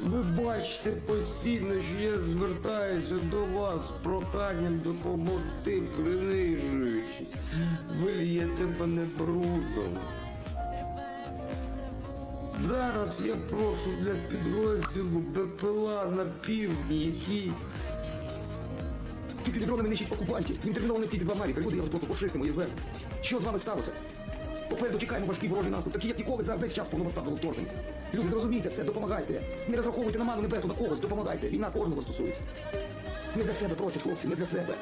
Ви бачите постійно, що я звертаюся до вас з проханням допомогти, принижуючись. Ви л'єте мене брудом. Зараз я прошу для підрозділу БПЛА на півдні, який дронами нищить окупантів. Терміново необхідні два марі. Переводи його просто по-шистому СБ. Що з вами сталося? Попереду чекаємо важкий ворожий наступ, такий як ніколи за весь час повномасштабного вторгнення. Люди, зрозумійте все, допомагайте. Не розраховуйте на ману небесну на когось, допомагайте. Війна кожного стосується. Не для себе просять хлопці, не для себе.